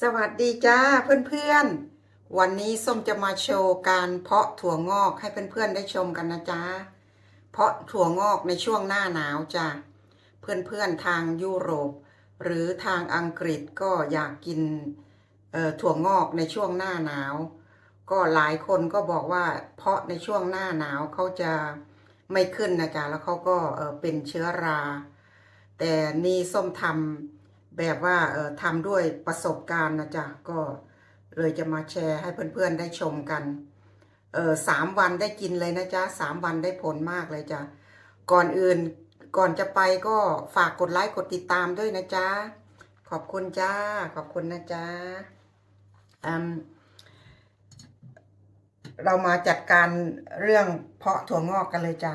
สวัสดีจ้าเพื่อนๆ วันนี้ส้มจะมาโชว์การเพาะถั่วงอกให้เพื่อนๆได้ชมกันนะจ๊ะเพาะถั่วงอกในช่วงหน้าหนาวจ้ะเพื่อนๆทางยุโรป หรือทางอังกฤษก็อยากกินเอ่อถั่วงอกในช่วงหน้าหนาว ก็หลายคนก็บอกว่าเพาะในช่วงหน้าหนาวเขาจะไม่ขึ้นนะจ๊ะแล้วเขาก็เออเป็นเชื้อรา แต่นี่ส้มทำ แบบว่าเออทำด้วยประสบการณ์นะจ๊ะก็เลยจะมาแชร์ให้เพื่อนๆได้ชมกันเออสามวันได้กินเลยนะจ๊ะสามวันได้ผลมากเลยจ้ะก่อนอื่นก่อนจะไปก็ฝากกดไลค์กดติดตามด้วยนะจ๊ะขอบคุณจ้าขอบคุณนะจ๊ะอืมเรามาจัดการเรื่องเพาะถั่วงอกกันเลยจ้ะ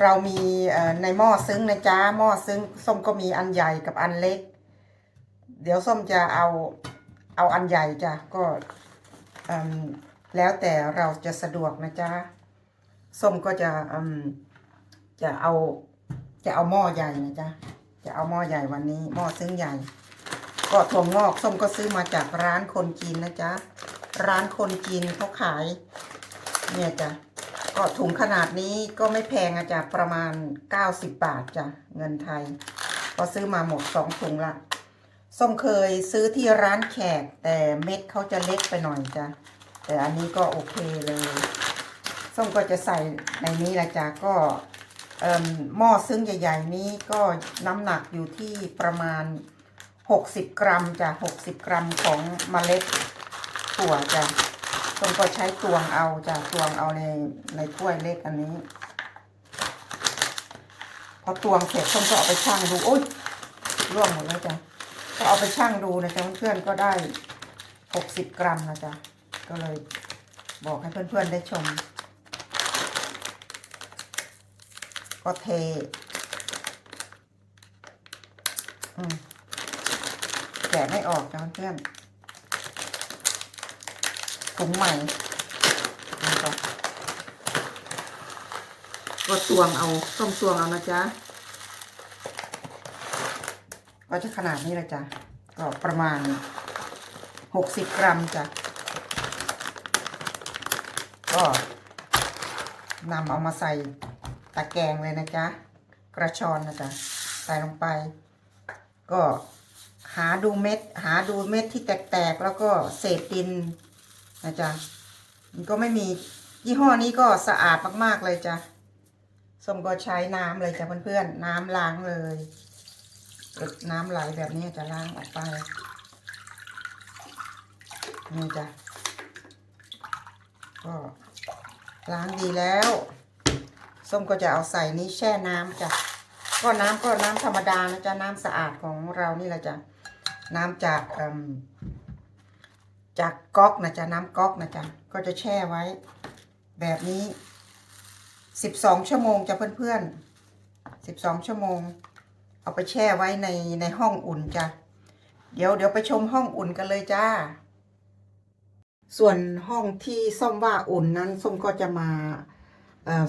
เรามีในหม้อซึ้งนะจ๊ะหม้อซึ้งส้มก็มีอันใหญ่กับอันเล็ก เดี๋ยวส้มจะเอาเอาอันใหญ่จ้ะก็อืมแล้วแต่เราจะสะดวกนะจ๊ะส้มก็จะอืมจะเอาจะเอาหม้อใหญ่นะจ๊ะจะเอาหม้อใหญ่วันนี้หม้อซึ้งใหญ่ ก็ถั่วงอกส้มก็ซื้อมาจากร้านคนจีนนะจ๊ะร้านคนจีนเขาขายเนี่ยจ้ะ ก็ถุงขนาดนี้ก็ไม่แพงอะจ้ะประมาณ 90 บาทจ้ะเงินไทย ก็ซื้อมาหมดสองถุงละส้มเคยซื้อที่ร้านแขก แต่เม็ดเขาจะเล็กไปหน่อยจ้ะแต่อันนี้ก็โอเคเลยส้มก็จะใส่ในนี้ละจ้ะก็หม้อซึ้งใหญ่ ๆ นี้ก็น้ำหนักอยู่ที่ประมาณ 60 กรัมจ้ะ60 กรัมของเมล็ดถั่วจ้ะ ส้มก็ใช้ตวงเอาจ้ะตวงเอาในในถ้วยเล็กอันนี้ พอตวงเสร็จส้มก็เอาไปชั่งดูโอ๊ยร่วงหมดแล้วจ้ะก็เอาไปชั่งดูนะจ๊ะเพื่อนๆก็ได้หกสิบกรัมนะจ๊ะก็เลยบอกให้เพื่อนๆได้ชม ก็เทอืมแกะไม่ออกจ้ะเพื่อนๆ ถุงใหม่ก็ก็ตวงเอาส้มตวงเอานะจ๊ะก็จะขนาดนี้ละจ้ะก็ประมาณหกสิบกรัมจ้ะก็นำเอามาใส่ตะแกรงเลยนะจ๊ะกระชอนนะจ๊ะใส่ลงไป ก็หาดูเม็ด หาดูเม็ดที่แตกๆ แล้วก็เศษดิน นะจ๊ะมันก็ไม่มียี่ห้อนี้ก็สะอาดมากๆเลยจ้ะส้มก็ใช้น้ำเลยจ้ะเพื่อนๆน้ำล้างเลยน้ำไหลแบบนี้จะล้างออกไปนี่จ้ะก็ล้างดีแล้ว ส้มก็จะเอาใส่นี้แช่น้ำจ้ะก็น้ำก็น้ำธรรมดานะจ๊ะน้ำสะอาดของเรานี่แหละจ้ะน้ำจากอ่ม จากก๊อกนะจ๊ะน้ำก๊อกนะจ๊ะก็จะแช่ไว้ แบบนี้สิบสองชั่วโมงจ้ะเพื่อนๆสิบสองชั่วโมง เอาไปแช่ไว้ในในห้องอุ่นจ้ะเดี๋ยวเดี๋ยวไปชมห้องอุ่นกันเลยจ้า ส่วนห้องที่ส้มว่าอุ่นนั้นส้มก็จะมา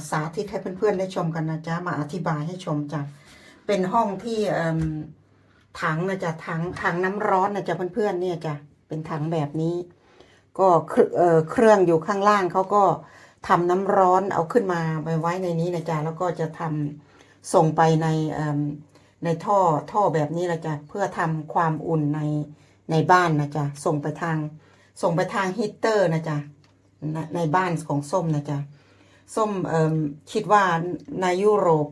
สาธิตให้เพื่อนๆได้ชมกันนะจ๊ะมาอธิบายให้ชมจ้ะเป็นห้องที่ถังนะจ๊ะถังถังน้ำร้อนนะจ๊ะเพื่อนๆเนี่ยจ้ะ เป็นถังแบบนี้ ก็เครื่องอยู่ข้างล่างเขาก็ทำน้ำร้อนเอาขึ้นมาไปไว้ในนี้นะจ๊ะแล้วก็จะทำส่งไปในในท่อท่อแบบนี้นะจ๊ะเพื่อทำความอุ่นในในบ้านนะจ๊ะส่งไปทาง ส่งไปทางฮีตเตอร์นะจ๊ะในบ้านของส้มนะจ๊ะส้มคิดว่าในยุโรป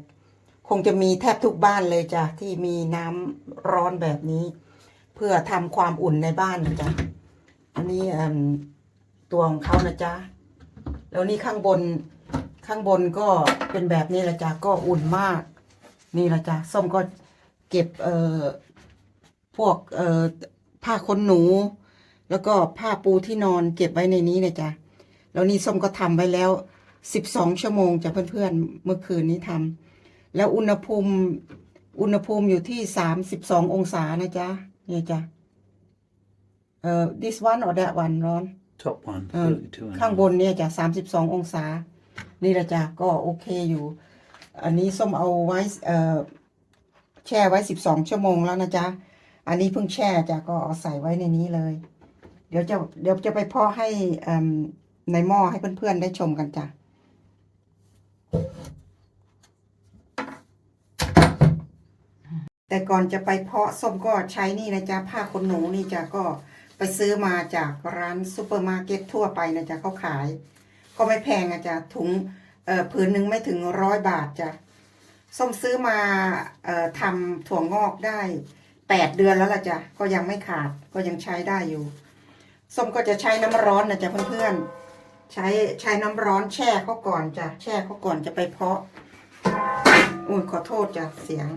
คงจะมีแทบทุกบ้านเลยจ้ะที่มีน้ำร้อนแบบนี้ พื่อทำความอุ่นในบ้านนะจ๊ะ อันนี้ตัวของเขานะจ๊ะ แล้วนี่ข้างบนข้างบนก็เป็นแบบนี้ละจ้ะก็อุ่นมาก นี่ละจ้ะส้มก็เก็บเอ่อพวกเอ่อผ้าขนหนู แล้วก็ผ้าปูที่นอนเก็บไว้ในนี้นะจ๊ะแล้วนี่ส้มก็ทำไว้แล้วสิบสองชั่วโมงจ้ะเพื่อนๆเมื่อคืนนี้ทำแล้วอุณหภูมิอุณหภูมิอยู่ที่สามสิบสององศานะจ๊ะ เนี่ยจ้ะเอ่อ this one or that one ร้อน Top one, เอ่อ32 and a ข้างบนเนี่ยจ้ะสามสิบสององศา นี่แหละจ้ะก็โอเคอยู่ อันนี้ส้มเอาไว้เอ่อแช่ไว้สิบสองชั่วโมงแล้วนะจ๊ะ อันนี้เพิ่งแช่จ้ะก็เอาใส่ไว้ในนี้เลย เดี๋ยวจะเดี๋ยวจะไปเพาะให้เอิ่มในหม้อให้เพื่อนๆได้ชมกันจ้ะ แต่ก่อนจะไปเพาะส้มก็ใช้นี่นะจ๊ะผ้าขนหนูนี่จ้ะก็ไปซื้อมาจากร้านซูเปอร์มาร์เก็ตทั่วไปนะจ๊ะเขาขาย ก็ไม่แพงอะจ๊ะถุงเอ่อผืนหนึ่งไม่ถึงร้อยบาทจ้ะส้มซื้อมาเอ่อทำถั่วงอกได้แปดเดือนแล้วล่ะจ้ะก็ยังไม่ขาดก็ยังใช้ได้อยู่ส้มก็จะใช้น้ำร้อนนะจ๊ะเพื่อนๆใช้ใช้น้ำร้อนแช่เขาก่อนจ้ะแช่เขาก่อนจะไปเพาะอุ้ยขอโทษจ้ะเสียง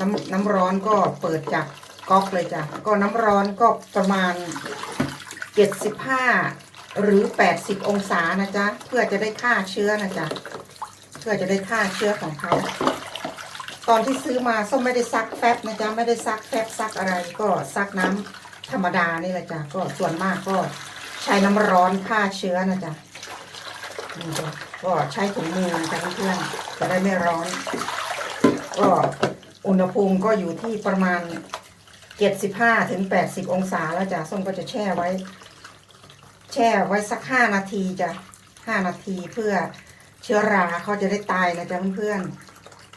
น้ำน้ำร้อนก็เปิดจากก๊อกเลยจ้ะ ก็น้ำร้อนก็ประมาณ75หรือ80องศานะจ๊ะ เพื่อจะได้ฆ่าเชื้อนะจ๊ะ เพื่อจะได้ฆ่าเชื้อของเขา ตอนที่ซื้อมาส้มไม่ได้ซักแฟบนะจ๊ะ ไม่ได้ซักแฟบซักอะไร ก็ซักน้ำธรรมดานี่แหละจ้ะ ก็ส่วนมากก็ใช้น้ำร้อนฆ่าเชื้อนะจ๊ะนี่จ้ะก็ใช้ถุงมือนะจ๊ะเพื่อนจะได้ไม่ร้อน ก็ อุณหภูมิก็อยู่ที่ประมาณ75ถึง80องศาแล้วจ้ะส้มก็จะแช่ไว้ แช่ไว้สัก5นาทีจ้ะ5นาทีเพื่อเชื้อราเขาจะได้ตายนะจ๊ะเพื่อน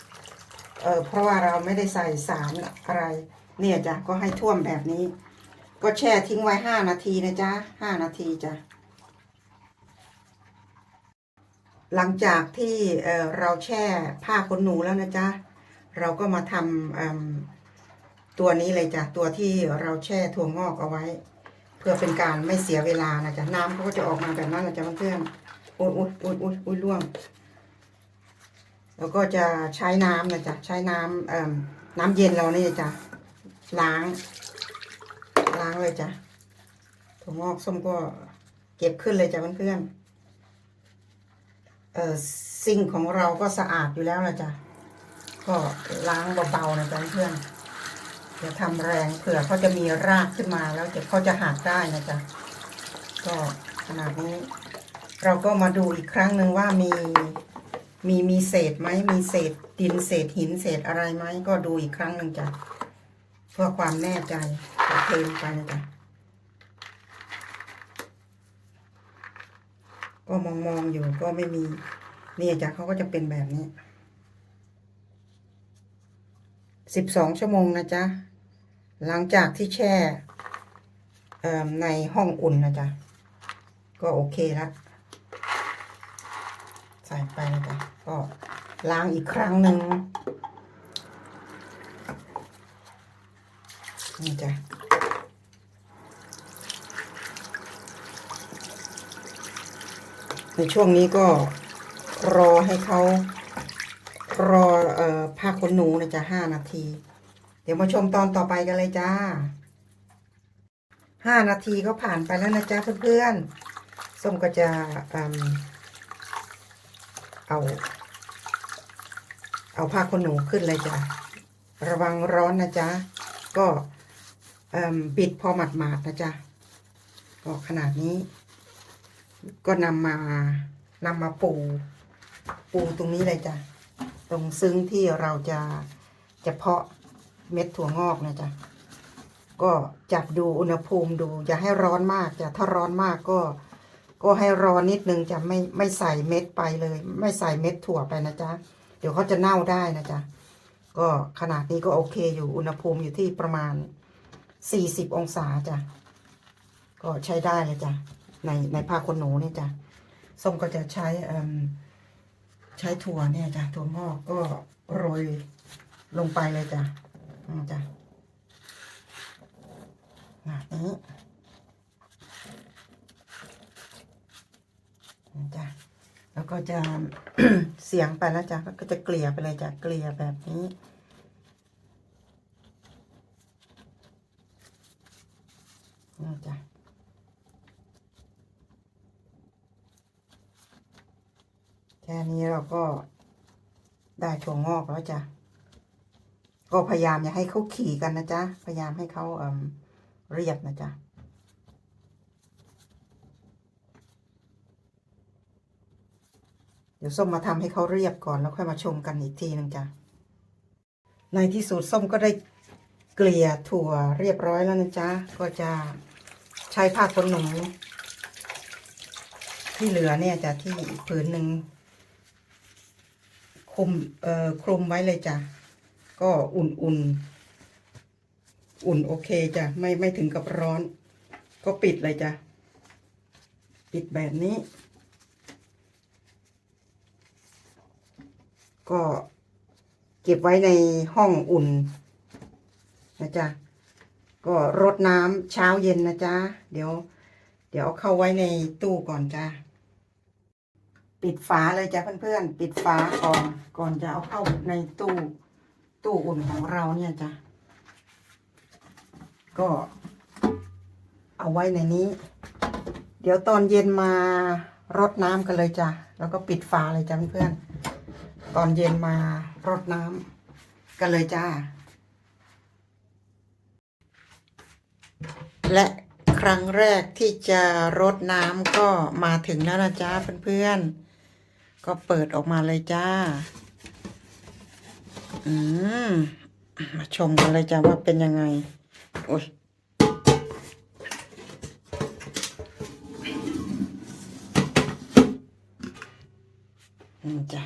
ๆเออเพราะว่าเราไม่ได้ใส่สารอะไร เนี่ยจ้ะก็ให้ท่วมแบบนี้ ก็แช่ทิ้งไว้5นาทีนะจ๊ะ5นาทีจ้ะหลังจากที่เเราแช่ผ้าขนหนูแล้วนะจ๊ะ เราก็มาทำตัวนี้เลยจ้ะตัวที่เราแช่ถั่วงอกเอาไว้ เพื่อเป็นการไม่เสียเวลานะจ๊ะน้ำเขาก็จะออกมาแบบนั้นนะจ๊ะเพื่อนๆอุ้ยอุ้ยอุ้ยอุ้ยอุ้ยร่วงแล้วก็จะใช้น้ำนะจ๊ะใช้น้ำน้ำเย็นเรานี่จ้ะล้าง ล้างเลยจ้ะถั่วงอกส้มก็เก็บขึ้นเลยจ้ะเพื่อนๆเอ่อซิงของเราก็สะอาดอยู่แล้วละจ้ะ ก็ล้างเบาๆนะเพื่อนอย่าทำแรงเผื่อเขาจะมีรากขึ้นมาแล้วเดี๋ยวเขาจะหักได้นะจ๊ะก็ขนาดนี้ เราก็มาดูอีกครั้งหนึ่งว่ามีมีมีเศษไหมมีเศษดินเศษหินเศษอะไรไหมก็ดูอีกครั้งหนึ่งจ้ะเพื่อความแน่ใจเทลงไปนะจ๊ะก็มองมองๆอยู่ก็ไม่มีเนี่ยจ้ะเขาก็จะเป็นแบบนี้ สิบสองชั่วโมงนะจ๊ะ หลังจากที่แช่ในห้องอุ่นนะจ๊ะ ก็โอเคล้วใส่ไปนะจ๊ะ ก็ล้างอีกครั้งหนึ่งนี่จ้ะในช่วงนี้ก็รอให้เขา รอเอ่อผ้าขนหนูนะจ๊ะห้านาที เดี๋ยวมาชมตอนต่อไปกันเลยจ้าห้านาทีก็ผ่านไปแล้วนะจ๊ะเพื่อนๆส้มก็จะอืมเอา เอาผ้าขนหนูขึ้นเลยจ้ะระวังร้อนนะจ๊ะก็เอ่มปิดพอหมาดๆนะจ๊ะก็ขนาดนี้ ก็นำมานำมาปู ปูตรงนี้เลยจ้ะ ตรงซึ้งที่เราจะจะเพาะเม็ดถั่วงอกนะจ๊ะก็จับดูอุณหภูมิดู อย่าให้ร้อนมากจ้ะถ้าร้อนมากก็ ก็ให้ร้อนนิดนึงจะไม่ไม่ใส่เม็ดไปเลย ไม่ใส่เม็ดถั่วไปนะจ๊ะเดี๋ยวเขาจะเน่าได้นะจ๊ะก็ขนาดนี้ก็โอเคอยู่อุณหภูมิอยู่ที่ประมาณสี่สิบองศาจ้ะก็ใช้ได้เลยจ้ะในในผ้าขนหนูนี่จ้ะส้มก็จะใช้เอิ่ม ใช้ถั่วเนี่ยจ้ะถั่วงอกก็โรยลงไปเลยจ้ะอืมจ้ะนี้นี่จ้ะแล้วก็จะเสียงไปแล้วจ้ะก็จะเกลี่ยไปเลยจ้ะเกลี่ยแบบนี้นี่จ้ะ แค่นี้เราก็ได้ถั่วงอกแล้วจ้ะ ก็พยายามอย่าให้เขาขี่กันนะจ๊ะ พยายามให้เขาเเรียบนะจ๊ะเดี๋ยวส้มมาทำให้เขาเรียบก่อนแล้วค่อยมาชมกันอีกทีหนึงจ้ะ ในที่สุดส้มก็ได้เกลี่ยถั่วเรียบร้อยแล้วนะจ๊ะ ก็จะใช้ผ้าขนหนูที่เหลือเนี่ยจะที่ผืนหนึ่ง คลุมเอ่อคลุมไว้เลยจ้ะ ก็อุ่นอุ่นอุ่นโอเคจ้ะ ไม่ไม่ถึงกับร้อน ก็ปิดเลยจ้ะ ปิดแบบนี้ ก็เก็บไว้ในห้องอุ่นนะจ๊ะ ก็รดน้ำเช้าเย็นนะจ๊ะ เดี๋ยว เดี๋ยวเอาเข้าไว้ในตู้ก่อนจ้ะ ปิดฝาเลยจ้ะเพื่อนๆ ปิดฝาก่อน ก่อนจะเอาเข้าในตู้ ตู้อุ่นของเราเนี่ยจ้ะ ก็เอาไว้ในนี้ เดี๋ยวตอนเย็นมารดน้ำกันเลยจ้ะ แล้วก็ปิดฝาเลยจ้ะเพื่อนๆ ตอนเย็นมารดน้ำกันเลยจ้า และครั้งแรกที่จะรดน้ำก็มาถึงแล้วนะจ้าเพื่อนๆ ก็เปิดออกมาเลยจ้า อืม มาชมกันเลยจ้าว่าเป็นยังไง โอ้ยนี่จ้ะ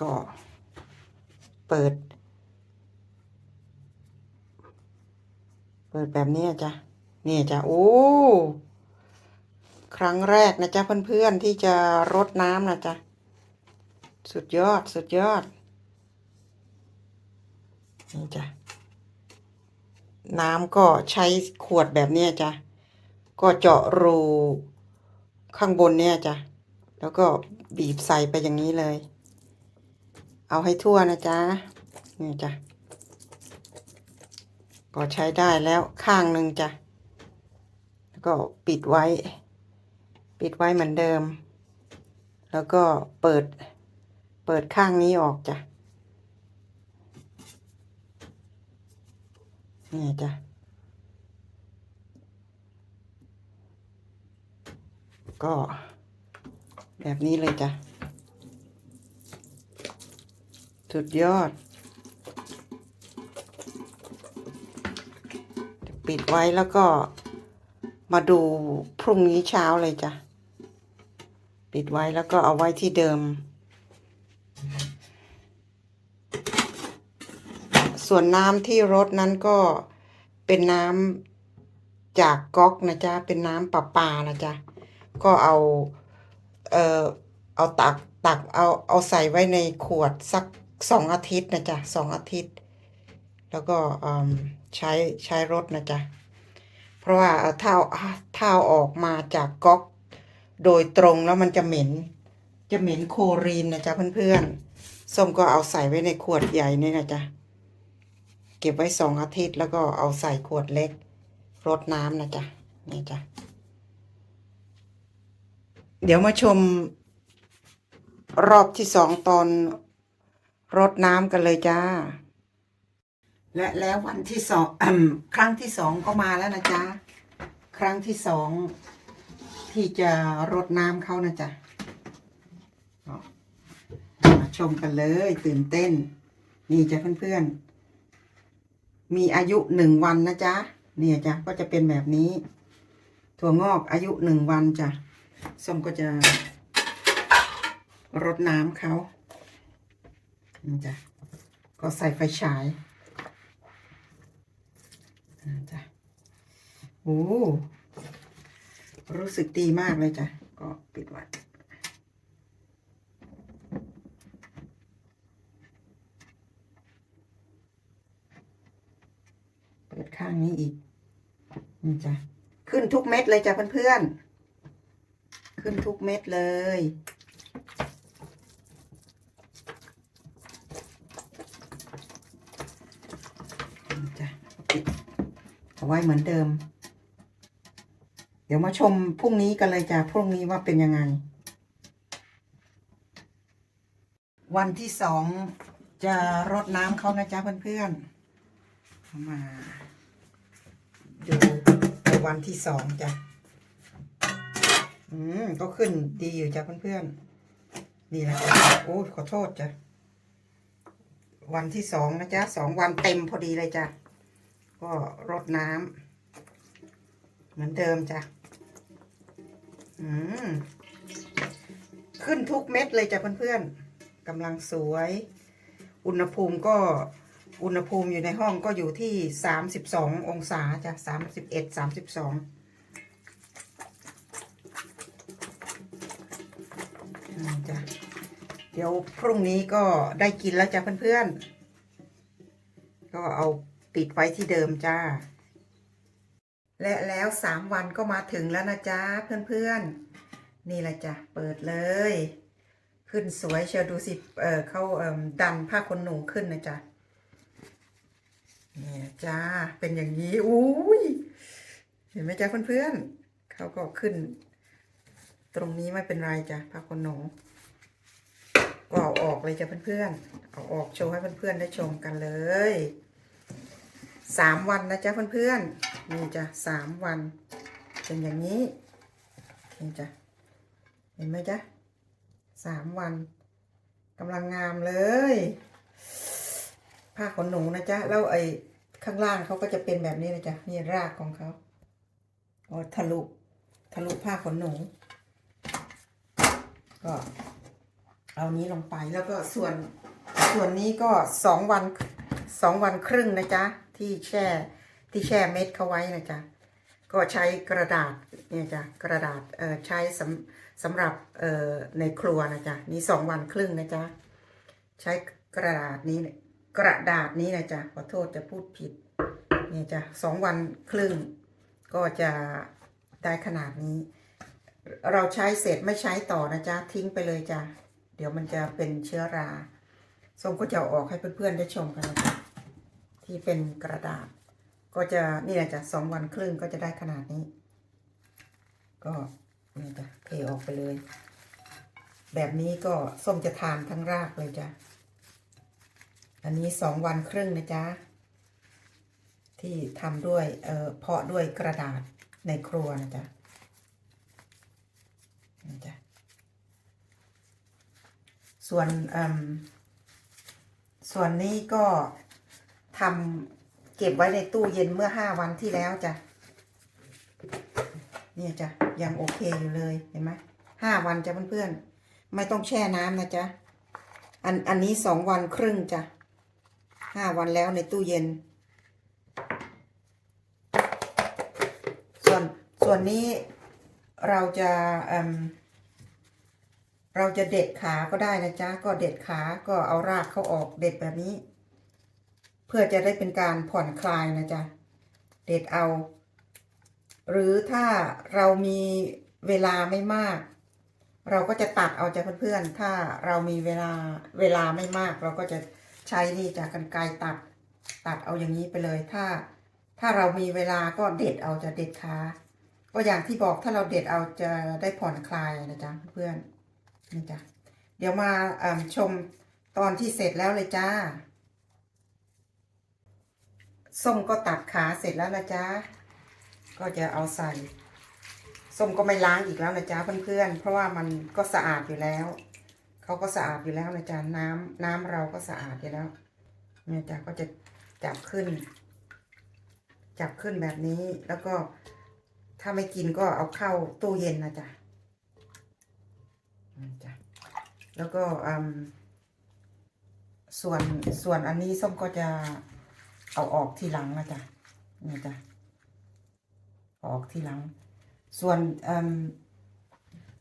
ก็เปิด เปิดแบบนี้จ้ะนี่จ้ะ โอ้ ครั้งแรกนะจ๊ะเพื่อนๆที่จะรดน้ำนะจ๊ะ สุดยอดสุดยอดนี่จ้ะน้ำก็ใช้ขวดแบบนี้จ้ะ ก็เจาะรูข้างบนเนี่ยจ้ะ แล้วก็บีบใส่ไปอย่างนี้เลย เอาให้ทั่วนะจ๊ะ นี่จ้ะ ก็ใช้ได้แล้วข้างหนึ่งจ้ะ แล้วก็ปิดไว้ ปิดไว้เหมือนเดิม แล้วก็เปิด เปิดข้างนี้ออกจ้ะ นี่จ้ะ ก็แบบนี้เลยจ้ะ สุดยอด ปิดไว้แล้วก็มาดูพรุ่งนี้เช้าเลยจ้ะ ปิดไว้แล้วก็เอาไว้ที่เดิม ส่วนน้ำที่รถนั้นก็เป็นน้ำจากก๊อกนะจ๊ะ เป็นน้ำประปานะจ๊ะ ก็เอา เอ่อ เอาตักตักเอาเอาใส่ไว้ในขวดสักสองอาทิตย์นะจ๊ะสองอาทิตย์ แล้วก็ใช้ใช้รถนะจ๊ะ เพราะว่าถ้าถ้าออกมาจากก๊อก โดยตรงแล้วมันจะเหม็น จะเหม็นโคลรีนนะจ๊ะเพื่อนๆส้มก็เอาใส่ไว้ในขวดใหญ่นี่นะจ๊ะเก็บไว้สองอาทิตย์แล้วก็เอาใส่ขวดเล็กรดน้ำนะจ๊ะนี่จ้ะเดี๋ยวมาชม รอบที่สองตอนรดน้ำกันเลยจ้า และแล้ววันที่สองครั้งที่สองก็มาแล้วนะจ๊ะ ครั้งที่สอง ที่จะรดน้ำเขานะจ๊ะมาชมกันเลยตื่นเต้น นี่จ้ะเพื่อนๆ มีอายุหนึ่งวันนะจ๊ะเนี่ยจ้ะก็จะเป็นแบบนี้ ถั่วงอกอายุหนึ่งวันจ้ะส้มก็จะรดน้ำเขานี่จ้ะก็ใส่ไฟฉายจ้ะโอ้ รู้สึกดีมากเลยจ้ะ ก็ปิดไว้เปิดข้างนี้อีก นี่จ้ะ ขึ้นทุกเม็ดเลยจ้ะเพื่อนๆ ขึ้นทุกเม็ดเลยจ้ะปิดเอาไว้เหมือนเดิม เดี๋ยวมาชมพรุ่งนี้กันเลยจ้ะพรุ่งนี้ว่าเป็นยังไง วันที่สองจะรดน้ำเขานะจ๊ะเพื่อนๆมาดูวันที่สองจ้ะอืมก็ขึ้นดีอยู่จ้ะเพื่อนๆนี่แหละจ้ะโอ้ขอโทษจ้ะวันที่สองนะจ๊ะสองวันเต็มพอดีเลยจ้ะก็รดน้ำเหมือนเดิมจ้ะ ขึ้นทุกเม็ดเลยจ้ะเพื่อนๆกำลังสวย อุณหภูมิก็อุณหภูมิอยู่ในห้องก็อยู่ที่สามสิบสององศาจ้ะสามสิบเอ็ดสามสิบสองจ้ะเดี๋ยวพรุ่งนี้ก็ได้กินแล้วจ้ะเพื่อนๆ ก็เอาปิดไว้ที่เดิมจ้า และแล้วสามวันก็มาถึงแล้วนะจ๊ะเพื่อนๆ นี่แหละจ้ะเปิดเลย ขึ้นสวยเชียวดูสิเออเขาเอ่มดันผ้าขนหนูขึ้นนะจ๊ะเนี่ยจ้าเป็นอย่างนี้อุ้ยเห็นไหมจ๊ะเพื่อนๆเขาก็ขึ้น ตรงนี้ไม่เป็นไรจ้ะผ้าขนหนูก็เอาออกเลยจ้ะเพื่อนๆเอาออกโชว์ให้เพื่อนๆได้ชมกันเลย สามวันนะจ๊ะเพื่อนๆนี่จ้ะสามวันเป็นอย่างนี้นี่จ้ะเห็นไหมจ๊ะสามวันกำลังงามเลยผ้าขนหนูนะจ๊ะแล้วไอ้ข้างล่างเขาก็จะเป็นแบบนี้นะจ๊ะนี่รากของเขาโอ้ทะลุทะลุผ้าขนหนู ก็เอานี้ลงไปแล้วก็ส่วนส่วนนี้ก็สองวันสองวันครึ่งนะจ๊ะ ที่แช่ที่แช่เม็ดเขาไว้นะจ๊ะก็ใช้กระดาษเนี่ยจ้ะกระดาษเอ่อใช้สำสำหรับเอ่อในครัวนะจ๊ะนี่สองวันครึ่งนะจ๊ะใช้กระดาษนี้เนี่ยกระดาษนี้นะจ๊ะขอโทษจะพูดผิดเนี่ยจ้ะสองวันครึ่ง ก็จะได้ขนาดนี้ เราใช้เสร็จไม่ใช้ต่อนะจ๊ะทิ้งไปเลยจ้ะเดี๋ยวมันจะเป็นเชื้อราส้มก็จะออกให้เพื่อนๆได้ชมกันนะคะ ที่เป็นกระดาษ ก็จะนี่แหละจ้ะสองวันครึ่งก็จะได้ขนาดนี้ ก็นี่จ้ะเทออกไปเลย แบบนี้ก็ส้มจะทานทั้งรากเลยจ้ะอันนี้สองวันครึ่งนะจ๊ะที่ทำด้วยเอ่อเพาะด้วยกระดาษในครัวนะจ๊ะนี่จ้ะส่วนเออส่วนนี้ก็ ทำเก็บไว้ในตู้เย็นเมื่อห้าวันที่แล้วจ้ะเนี่ยจ้ะยังโอเคอยู่เลยเห็นไหมห้าวันจ้ะเพื่อนๆไม่ต้องแช่น้ำนะจ๊ะอันอันนี้สองวันครึ่งจ้ะห้าวันแล้วในตู้เย็น ส่วนส่วนนี้เราจะเเราจะเด็ดขาก็ได้นะจ๊ะ ก็เด็ดขาก็เอารากเขาออกเด็ดแบบนี้ เพื่อจะได้เป็นการผ่อนคลายนะจ๊ะเด็ดเอา หรือถ้าเรามีเวลาไม่มาก เราก็จะตัดเอาจ้ะเพื่อนๆ ถ้าเรามีเวลาเวลาไม่มาก เราก็จะใช้นี่จ้ะกันไกรตัด ตัดเอาอย่างนี้ไปเลยถ้า ถ้าเรามีเวลาก็เด็ดเอาจะเด็ดขาก็อย่างที่บอกถ้าเราเด็ดเอาจะได้ผ่อนคลายนะจ๊ะเพื่อนนี่จ้ะเดี๋ยวมาชมตอนที่เสร็จแล้วเลยจ้า ส้มก็ตัดขาเสร็จแล้วนะจ๊ะ ก็จะเอาใส่ ส้มก็ไม่ล้างอีกแล้วนะจ๊ะเพื่อนๆ เพราะว่ามันก็สะอาดอยู่แล้ว เขาก็สะอาดอยู่แล้วนะจ๊ะน้ำน้ำเราก็สะอาดอยู่แล้วเนี่ยจ้ะก็จะจับขึ้น จับขึ้นแบบนี้แล้วก็ถ้าไม่กินก็เอาเข้าตู้เย็นนะจ๊ะจ้ะแล้วก็อืมส่วนส่วนอันนี้ส้มก็จะ เอาออกทีหลังนะจ๊ะนี่จ้ะออกทีหลัง ส่วน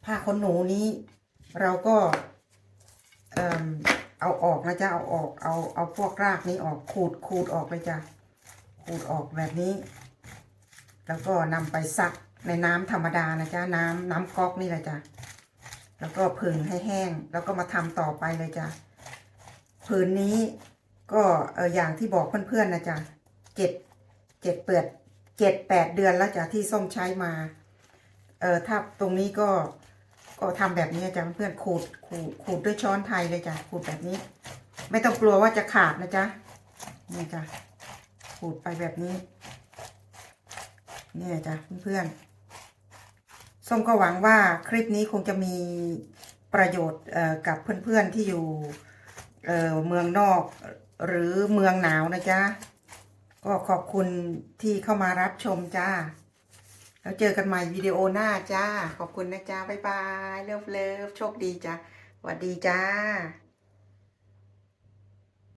ผ้าขนหนูนี้ เราก็เอ่มเอาออกนะจ๊ะเอาออกเอาเอาพวกรากนี้ออกขูดขูดออกเลยจ้ะขูดออกแบบนี้ แล้วก็นำไปซักในน้ำธรรมดานะจ๊ะน้ำน้ำก๊อกนี่แหละจ้ะแล้วก็ผึ่งให้แห้ง แล้วก็มาทำต่อไปเลยจ้ะผืนนี้ ก็เอออย่างที่บอกเพื่อนๆนะจ๊ะเจ็ดเจ็ดเปิดเจ็ดแปดเดือนแล้วจ้ะที่ส้มใช้มาเออถ้าตรงนี้ก็ก็ทำแบบนี้จ้ะเพื่อนๆขูดขูดขูดด้วยช้อนไทยเลยจ้ะขูดแบบนี้ ไม่ต้องกลัวว่าจะขาดนะจ๊ะนี่จ้ะขูดไปแบบนี้เนี่ยจ้ะเพื่อนๆส้มก็หวังว่าคลิปนี้คงจะมีประโยชน์เอ่อกับเพื่อนๆที่อยู่เอ่อเมืองนอก หรือเมืองหนาวนะจ๊ะ ก็ขอบคุณที่เข้ามารับชมจ้า แล้วเจอกันใหม่วิดีโอหน้าจ้า ขอบคุณนะจ้า บ๊ายบาย เลิฟเลิฟโชคดีจ้าสวัสดีจ้า